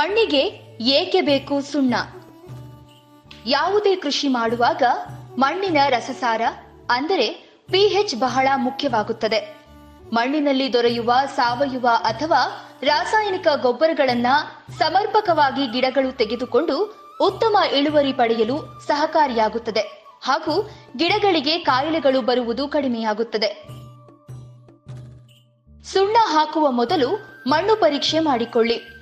ಮಣ್ಣಿಗೆ ಏಕೆ ಬೇಕು ಸುಣ್ಣ? ಯಾವುದೇ ಕೃಷಿ ಮಾಡುವಾಗ ಮಣ್ಣಿನ ರಸಸಾರ ಅಂದರೆ ಪಿಹೆಚ್ ಬಹಳ ಮುಖ್ಯವಾಗುತ್ತದೆ. ಮಣ್ಣಿನಲ್ಲಿ ದೊರೆಯುವ ಸಾವಯವ ಅಥವಾ ರಾಸಾಯನಿಕ ಗೊಬ್ಬರಗಳನ್ನ ಸಮರ್ಪಕವಾಗಿ ಗಿಡಗಳು ತೆಗೆದುಕೊಂಡು ಉತ್ತಮ ಇಳುವರಿ ಪಡೆಯಲು ಸಹಕಾರಿಯಾಗುತ್ತದೆ. ಹಾಗೂ ಗಿಡಗಳಿಗೆ ಕಾಯಿಲೆಗಳು ಬರುವುದು ಕಡಿಮೆಯಾಗುತ್ತದೆ. ಸುಣ್ಣ ಹಾಕುವ ಮೊದಲು ಮಣ್ಣು ಪರೀಕ್ಷೆ ಮಾಡಿಕೊಳ್ಳಿ.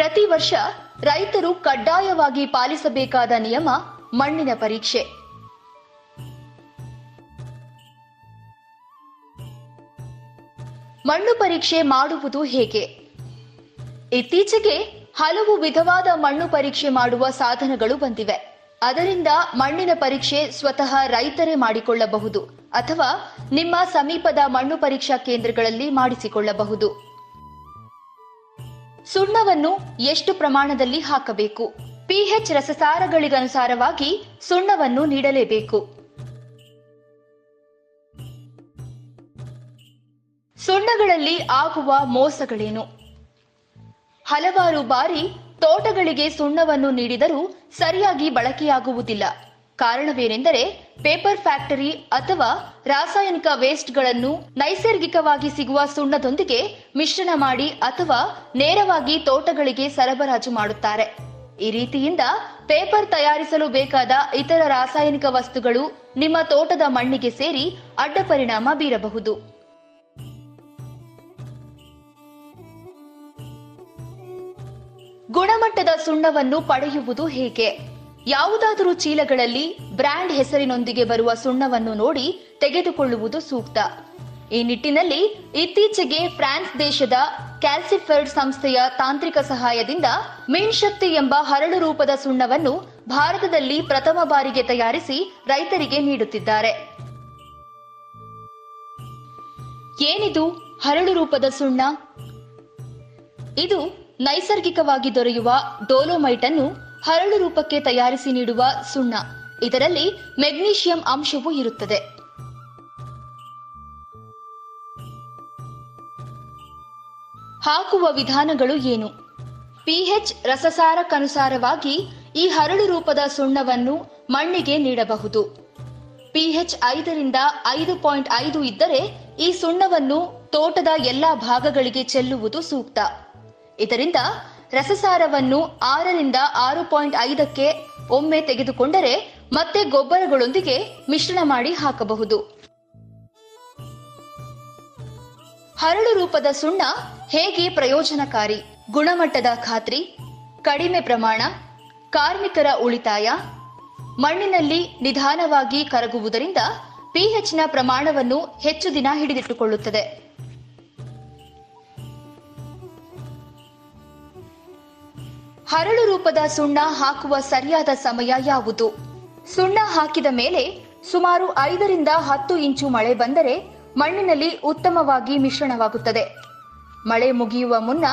ಪ್ರತಿ ವರ್ಷ ರೈತರು ಕಡ್ಡಾಯವಾಗಿ ಪಾಲಿಸಬೇಕಾದ ನಿಯಮ ಮಣ್ಣಿನ ಪರೀಕ್ಷೆ. ಮಣ್ಣು ಪರೀಕ್ಷೆ ಮಾಡುವುದು ಹೇಗೆ? ಇತ್ತೀಚೆಗೆ ಹಲವು ವಿಧವಾದ ಮಣ್ಣು ಪರೀಕ್ಷೆ ಮಾಡುವ ಸಾಧನಗಳು ಬಂದಿವೆ. ಅದರಿಂದ ಮಣ್ಣಿನ ಪರೀಕ್ಷೆ ಸ್ವತಃ ರೈತರೇ ಮಾಡಿಕೊಳ್ಳಬಹುದು ಅಥವಾ ನಿಮ್ಮ ಸಮೀಪದ ಮಣ್ಣು ಪರೀಕ್ಷಾ ಕೇಂದ್ರಗಳಲ್ಲಿ ಮಾಡಿಸಿಕೊಳ್ಳಬಹುದು. ಸುಣ್ಣವನ್ನು ಎಷ್ಟು ಪ್ರಮಾಣದಲ್ಲಿ ಹಾಕಬೇಕು? ಪಿಎಚ್ ರಸಸಾರಗಳಿಗನುಸಾರವಾಗಿ ಸುಣ್ಣವನ್ನು ನೀಡಲೇಬೇಕು. ಸುಣ್ಣಗಳಲ್ಲಿ ಆಗುವ ಮೋಸಗಳೇನು? ಹಲವಾರು ಬಾರಿ ತೋಟಗಳಿಗೆ ಸುಣ್ಣವನ್ನು ನೀಡಿದರೂ ಸರಿಯಾಗಿ ಬಳಕೆಯಾಗುವುದಿಲ್ಲ. ಕಾರಣವೇನೆಂದರೆ ಪೇಪರ್ ಫ್ಯಾಕ್ಟರಿ ಅಥವಾ ರಾಸಾಯನಿಕ ವೇಸ್ಟ್ಗಳನ್ನು ನೈಸರ್ಗಿಕವಾಗಿ ಸಿಗುವ ಸುಣ್ಣದೊಂದಿಗೆ ಮಿಶ್ರಣ ಮಾಡಿ ಅಥವಾ ನೇರವಾಗಿ ತೋಟಗಳಿಗೆ ಸರಬರಾಜು ಮಾಡುತ್ತಾರೆ. ಈ ರೀತಿಯಿಂದ ಪೇಪರ್ ತಯಾರಿಸಲು ಬೇಕಾದ ಇತರ ರಾಸಾಯನಿಕ ವಸ್ತುಗಳು ನಿಮ್ಮ ತೋಟದ ಮಣ್ಣಿಗೆ ಸೇರಿ ಅಡ್ಡ ಪರಿಣಾಮ ಬೀರಬಹುದು. ಗುಣಮಟ್ಟದ ಸುಣ್ಣವನ್ನು ಪಡೆಯುವುದು ಹೇಗೆ? ಯಾವುದಾದರೂ ಚೀಲಗಳಲ್ಲಿ ಬ್ರ್ಯಾಂಡ್ ಹೆಸರಿನೊಂದಿಗೆ ಬರುವ ಸುಣ್ಣವನ್ನು ನೋಡಿ ತೆಗೆದುಕೊಳ್ಳುವುದು ಸೂಕ್ತ. ಈ ನಿಟ್ಟಿನಲ್ಲಿ ಇತ್ತೀಚೆಗೆ ಫ್ರಾನ್ಸ್ ದೇಶದ ಕ್ಯಾಲ್ಸಿಫರ್ಡ್ ಸಂಸ್ಥೆಯ ತಾಂತ್ರಿಕ ಸಹಾಯದಿಂದ ಮಿನ್ ಶಕ್ತಿ ಎಂಬ ಹರಳು ರೂಪದ ಸುಣ್ಣವನ್ನು ಭಾರತದಲ್ಲಿ ಪ್ರಥಮ ಬಾರಿಗೆ ತಯಾರಿಸಿ ರೈತರಿಗೆ ನೀಡುತ್ತಿದ್ದಾರೆ. ಏನಿದು ಹರಳು ರೂಪದ ಸುಣ್ಣ? ಇದು ನೈಸರ್ಗಿಕವಾಗಿ ದೊರೆಯುವ ಡೋಲೋಮೈಟ್ ಅನ್ನು ಹರಳು ರೂಪಕ್ಕೆ ತಯಾರಿಸಿ ನೀಡುವ ಸುಣ್ಣ. ಇದರಲ್ಲಿ ಮೆಗ್ನೀಷಿಯಂ ಅಂಶವೂ ಇರುತ್ತದೆ. ಹಾಕುವ ವಿಧಾನಗಳು ಏನು? ಪಿಎಚ್ ರಸಸಾರಕ್ಕನುಸಾರವಾಗಿ ಈ ಹರಳು ರೂಪದ ಸುಣ್ಣವನ್ನು ಮಣ್ಣಿಗೆ ನೀಡಬಹುದು. ಪಿಎಚ್ ಐದರಿಂದ ಐದು ಪಾಯಿಂಟ್ ಐದು ಇದ್ದರೆ ಈ ಸುಣ್ಣವನ್ನು ತೋಟದ ಎಲ್ಲಾ ಭಾಗಗಳಿಗೆ ಚೆಲ್ಲುವುದು ಸೂಕ್ತ. ಇದರಿಂದ ರಸಸಾರವನ್ನು ಆರರಿಂದ ಆರು ಪಾಯಿಂಟ್ ಐದಕ್ಕೆ ಒಮ್ಮೆ ತೆಗೆದುಕೊಂಡರೆ ಮತ್ತೆ ಗೊಬ್ಬರಗಳೊಂದಿಗೆ ಮಿಶ್ರಣ ಮಾಡಿ ಹಾಕಬಹುದು. ಹರಳು ರೂಪದ ಸುಣ್ಣ ಹೇಗೆ ಪ್ರಯೋಜನಕಾರಿ? ಗುಣಮಟ್ಟದ ಖಾತ್ರಿ, ಕಡಿಮೆ ಪ್ರಮಾಣ, ಕಾರ್ಮಿಕರ ಉಳಿತಾಯ, ಮಣ್ಣಿನಲ್ಲಿ ನಿಧಾನವಾಗಿ ಕರಗುವುದರಿಂದ ಪಿಎಚ್ನ ಪ್ರಮಾಣವನ್ನು ಹೆಚ್ಚು ದಿನ ಹಿಡಿದಿಟ್ಟುಕೊಳ್ಳುತ್ತದೆ. ಹರಳು ರೂಪದ ಸುಣ್ಣ ಹಾಕುವ ಸರಿಯಾದ ಸಮಯ ಯಾವುದು? ಸುಣ್ಣ ಹಾಕಿದ ಮೇಲೆ ಸುಮಾರು ಐದರಿಂದ ಹತ್ತು ಇಂಚು ಮಳೆ ಬಂದರೆ ಮಣ್ಣಿನಲ್ಲಿ ಉತ್ತಮವಾಗಿ ಮಿಶ್ರಣವಾಗುತ್ತದೆ. ಮಳೆ ಮುಗಿಯುವ ಮುನ್ನ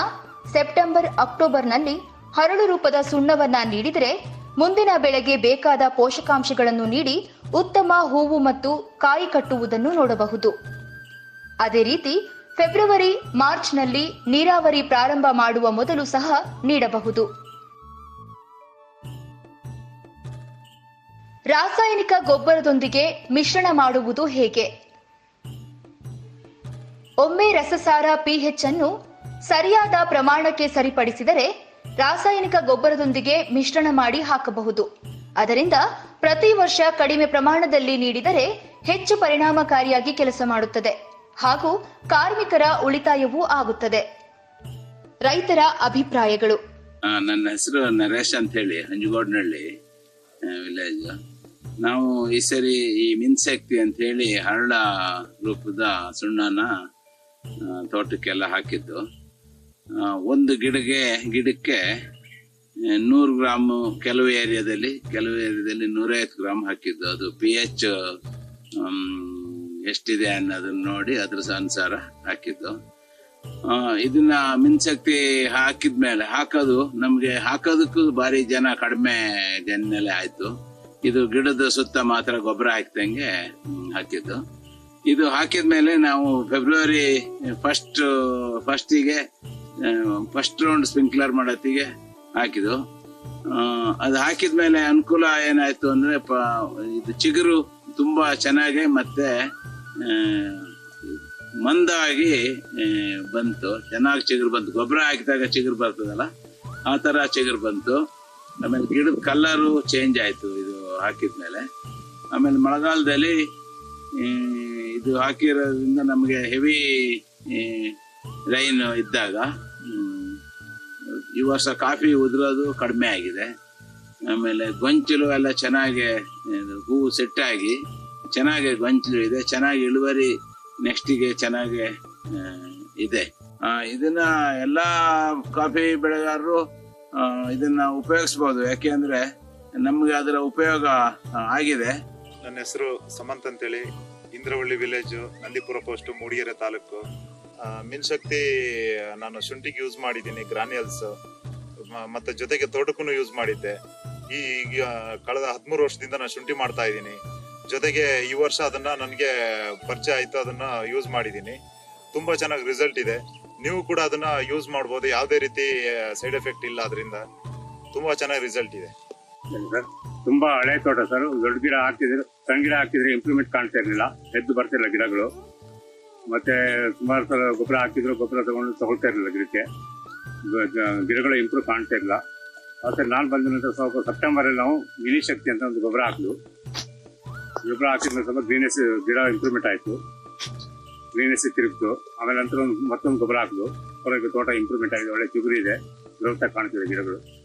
ಸೆಪ್ಟೆಂಬರ್, ಅಕ್ಟೋಬರ್ನಲ್ಲಿ ಹರಳು ರೂಪದ ಸುಣ್ಣವನ್ನ ನೀಡಿದರೆ ಮುಂದಿನ ಬೆಳೆಗೆ ಬೇಕಾದ ಪೋಷಕಾಂಶಗಳನ್ನು ನೀಡಿ ಉತ್ತಮ ಹೂವು ಮತ್ತು ಕಾಯಿ ಕಟ್ಟುವುದನ್ನು ನೋಡಬಹುದು. ಅದೇ ರೀತಿ ಫೆಬ್ರವರಿ, ಮಾರ್ಚ್ನಲ್ಲಿ ನೀರಾವರಿ ಪ್ರಾರಂಭ ಮಾಡುವ ಮೊದಲು ಸಹ ನೀಡಬಹುದು. ರಾಸಾಯನಿಕ ಗೊಬ್ಬರದೊಂದಿಗೆ ಮಿಶ್ರಣ ಮಾಡುವುದು ಹೇಗೆ? ಒಮ್ಮೆ ರಸಸಾರ ಪಿಎಚ್ ಅನ್ನು ಸರಿಯಾದ ಪ್ರಮಾಣಕ್ಕೆ ಸರಿಪಡಿಸಿದರೆ ರಾಸಾಯನಿಕ ಗೊಬ್ಬರದೊಂದಿಗೆ ಮಿಶ್ರಣ ಮಾಡಿ ಹಾಕಬಹುದು. ಅದರಿಂದ ಪ್ರತಿ ವರ್ಷ ಕಡಿಮೆ ಪ್ರಮಾಣದಲ್ಲಿ ನೀಡಿದರೆ ಹೆಚ್ಚು ಪರಿಣಾಮಕಾರಿಯಾಗಿ ಕೆಲಸ ಮಾಡುತ್ತದೆ. ಹಾಗೂ ಕಾರ್ಮಿಕರ ಉಳಿತಾಯವೂ ಆಗುತ್ತದೆ. ರೈತರ ಅಭಿಪ್ರಾಯಗಳು. ನನ್ನ ಹೆಸರು ನರೇಶ್ ಅಂತ ಹೇಳಿ ಹಂಜಗೋಡ್ನಹಳ್ಳಿ ವಿಲೇಜ್. ನಾವು ಈ ಸರಿ ಈ ಮಿನ್ಸೆಕ್ತಿ ಅಂತ ಹೇಳಿ ಹರಳ ರೂಪದ ಸುಣ್ಣನ ತೋಟಕ್ಕೆಲ್ಲ ಹಾಕಿದ್ದು. ಒಂದು ಗಿಡಗೆ, ಗಿಡಕ್ಕೆ ನೂರು ಗ್ರಾಮ್ ಕೆಲವು ಏರಿಯಾದಲ್ಲಿ ಕೆಲವು ಏರಿಯಾದಲ್ಲಿ ನೂರೈವತ್ತು ಗ್ರಾಮ್ ಹಾಕಿದ್ದು. ಅದು ಪಿ ಎಚ್ ಎಷ್ಟಿದೆ ಅನ್ನೋದನ್ನ ನೋಡಿ ಅದ್ರ ಅನುಸಾರ ಹಾಕಿದ್ದು. ಇದನ್ನ ಮಿನ್ಸಕ್ತಿ ಹಾಕಿದ್ಮೇಲೆ ಹಾಕೋದು ನಮಗೆ ಹಾಕೋದಕ್ಕೂ ಭಾರಿ ಜನ ಕಡಿಮೆ ಜನನೆಲೆ ಆಯ್ತು. ಇದು ಗಿಡದ ಸುತ್ತ ಮಾತ್ರ ಗೊಬ್ಬರ ಹಾಕ್ದಂಗೆ ಹಾಕಿದ್ದು. ಇದು ಹಾಕಿದ್ಮೇಲೆ ನಾವು ಫೆಬ್ರವರಿ ಫಸ್ಟ್ ಫಸ್ಟಿಗೆ ಫಸ್ಟ್ ರೌಂಡ್ ಸ್ಪ್ರಿಂಕ್ಲರ್ ಮಾಡತ್ತಿಗೆ ಹಾಕಿದ್ದು. ಅದು ಅದು ಹಾಕಿದ್ಮೇಲೆ ಅನುಕೂಲ ಏನಾಯ್ತು ಅಂದ್ರೆ ಇದು ಚಿಗುರು ತುಂಬಾ ಚೆನ್ನಾಗಿ ಮತ್ತೆ ಮಂದಾಗಿ ಬಂತು. ಚೆನ್ನಾಗಿ ಚಿಗುರು ಬಂತು. ಗೊಬ್ಬರ ಹಾಕಿದಾಗ ಚಿಗುರು ಬರ್ತದಲ್ಲ, ಆ ತರ ಚಿಗುರು ಬಂತು. ಆಮೇಲೆ ಗಿಡದ ಕಲರು ಚೇಂಜ್ ಆಯ್ತು. ಇದು ಹಾಕಿದ್ಮೇಲೆ, ಆಮೇಲೆ ಮಳೆಗಾಲದಲ್ಲಿ ಇದು ಹಾಕಿರೋದ್ರಿಂದ ನಮಗೆ ಹೆವಿ ರೈನ್ ಇದ್ದಾಗ ಈ ವರ್ಷ ಕಾಫಿ ಉದುರೋದು ಕಡಿಮೆ ಆಗಿದೆ. ಆಮೇಲೆ ಗೊಂಚಲು ಎಲ್ಲ ಚೆನ್ನಾಗಿ ಹೂವು ಸೆಟ್ಟಾಗಿ, ಚೆನ್ನಾಗಿ ಗೊಂಚಲು ಇದೆ, ಚೆನ್ನಾಗಿ ಇಳುವರಿ ನೆಕ್ಸ್ಟಿಗೆ ಚೆನ್ನಾಗಿ ಇದೆ. ಇದನ್ನ ಎಲ್ಲ ಕಾಫಿ ಬೆಳೆಗಾರರು ಇದನ್ನ ಉಪಯೋಗಿಸ್ಬೋದು. ಯಾಕೆಂದ್ರೆ ನಮ್ಗೆ ಅದರ ಉಪಯೋಗ ಆಗಿದೆ. ನನ್ನ ಹೆಸರು ಸಮಂತ್ ಅಂತೇಳಿ. Indravalli village Nandipura post Mudigere taluk. ಮಿನ್ಶಕ್ತಿ ನಾನು ಶುಂಠಿಗೆ ಯೂಸ್ ಮಾಡಿದ್ದೀನಿ ಗ್ರಾನ್ಯಲ್ಸ್ ಮತ್ತೆ ಜೊತೆಗೆ ತೋಟಕ್ಕೂ ಯೂಸ್ ಮಾಡಿದ್ದೆ. ಈಗ ಕಳೆದ ಹದಿಮೂರು ವರ್ಷದಿಂದ ನಾನು ಶುಂಠಿ ಮಾಡ್ತಾ ಇದ್ದೀನಿ. ಜೊತೆಗೆ ಈ ವರ್ಷ ಅದನ್ನ ನನಗೆ ಪರಿಚಯ ಆಯ್ತು, ಅದನ್ನ ಯೂಸ್ ಮಾಡಿದ್ದೀನಿ. ತುಂಬಾ ಚೆನ್ನಾಗಿ ರಿಸಲ್ಟ್ ಇದೆ. ನೀವು ಕೂಡ ಅದನ್ನ ಯೂಸ್ ಮಾಡ್ಬೋದು. ಯಾವುದೇ ರೀತಿ ಸೈಡ್ ಎಫೆಕ್ಟ್ ಇಲ್ಲ ಅದರಿಂದ. ತುಂಬಾ ಚೆನ್ನಾಗಿ ರಿಸಲ್ಟ್ ಇದೆ. ಸರ್. ತುಂಬಾ ಹಳೆ ತೋಟ ಸರ್. ದೊಡ್ಡ ಗಿಡ ಹಾಕಿದ್ರೆ ಸಣ್ಣ ಗಿಡ ಹಾಕಿದ್ರೆ ಇಂಪ್ರೂವ್ಮೆಂಟ್ ಕಾಣ್ತಾ ಇರಲಿಲ್ಲ. ಎದ್ದು ಬರ್ತಿರಲಿಲ್ಲ ಗಿಡಗಳು. ಮತ್ತೆ ಸುಮಾರು ಸಲ ಗೊಬ್ಬರ ಹಾಕಿದ್ರು ಗೊಬ್ಬರ ತಗೊಂಡು ತಗೊಳ್ತಾ ಇರಲಿಲ್ಲ ಗಿಡಕ್ಕೆ. ಗಿಡಗಳು ಇಂಪ್ರೂವ್ ಕಾಣ್ತಾ ಇರಲಿಲ್ಲ. ಮತ್ತೆ ನಾನು ಬಂದ ನಂತರ ಸ್ವಲ್ಪ ಸೆಪ್ಟೆಂಬರ್ ಅಲ್ಲಿ ನಾವು ಮಿನಿ ಶಕ್ತಿ ಅಂತ ಒಂದು ಗೊಬ್ಬರ ಹಾಕಿದ್ವು ಗೊಬ್ಬರ ಹಾಕಿದ ಸ್ವಲ್ಪ ಗ್ರೀನೆಸ್ ಗಿಡ ಇಂಪ್ರೂವ್ಮೆಂಟ್ ಆಯ್ತು. ಗ್ರೀನೆಸ್ ತಿರುಗ್ತು. ಆಮೇಲೆ ನಂತರ ಮತ್ತೊಂದು ಗೊಬ್ಬರ ಹಾಕಿದ್ವು ಹೊರಗೆ ತೋಟ ಇಂಪ್ರೂವ್ಮೆಂಟ್ ಆಗಿದೆ. ಒಳ್ಳೆ ಚಿಗುರಿ ಇದೆ. ಗ್ರೋತ್ ಕಾಣ್ತಿದೆ ಗಿಡಗಳು.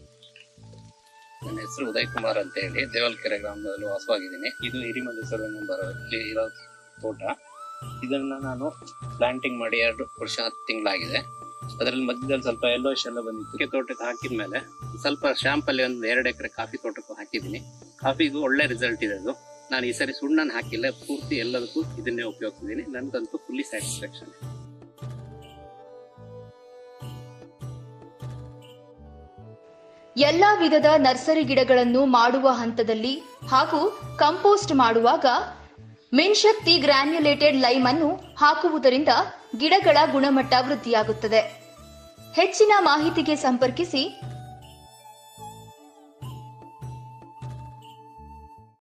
ನನ್ನ ಹೆಸರು ಉದಯ್ ಕುಮಾರ್ ಅಂತ ಹೇಳಿ ದೇವಲ್ಕೆರೆ ಗ್ರಾಮದಲ್ಲಿ ವಾಸವಾಗಿದ್ದೀನಿ. ಇದು ಹಿರಿಮಲ್ಲೇಶ್ವರ ಇಲ್ಲಿ ಇರೋ ತೋಟ. ಇದನ್ನ ನಾನು ಪ್ಲಾಂಟಿಂಗ್ ಮಾಡಿ ಎರಡು ವರ್ಷ ಹತ್ತು ತಿಂಗಳಾಗಿದೆ. ಅದರಲ್ಲಿ ಮಧ್ಯದಲ್ಲಿ ಸ್ವಲ್ಪ ಯೆಲ್ಲೋಶ್ ಎಲ್ಲ ಬಂದಿತ್ತು. ತೋಟಕ್ಕೆ ತೋಟಕ್ಕೆ ಹಾಕಿದ್ಮೇಲೆ ಸ್ವಲ್ಪ ಶಾಂಪಲ್ಲಿ ಒಂದು ಎರಡು ಎಕರೆ ಕಾಫಿ ತೋಟಕ್ಕೂ ಹಾಕಿದ್ದೀನಿ. ಕಾಫಿಗೂ ಒಳ್ಳೆ ರಿಸಲ್ಟ್ ಇದೆ ಅದು. ನಾನು ಈ ಸರಿ ಸುಣ್ಣನ ಹಾಕಿಲ್ಲ, ಪೂರ್ತಿ ಎಲ್ಲದಕ್ಕೂ ಇದನ್ನೇ ಉಪಯೋಗಿಸಿದ್ದೀನಿ ನನಗಂತೂ ಫುಲ್ಲಿ ಸ್ಯಾಟಿಸ್ಫ್ಯಾಕ್ಷನ್ ಎಲ್ಲಾ ವಿಧದ ನರ್ಸರಿ ಗಿಡಗಳನ್ನು ಮಾಡುವ ಹಂತದಲ್ಲಿ ಹಾಗೂ ಕಂಪೋಸ್ಟ್ ಮಾಡುವಾಗ ಮಿನ್ಶಕ್ತಿ ಗ್ರಾನ್ಯುಲೇಟೆಡ್ ಲೈಮ್ ಅನ್ನು ಹಾಕುವುದರಿಂದ ಗಿಡಗಳ ಗುಣಮಟ್ಟ ವೃದ್ಧಿಯಾಗುತ್ತದೆ. ಹೆಚ್ಚಿನ ಮಾಹಿತಿಗೆ ಸಂಪರ್ಕಿಸಿ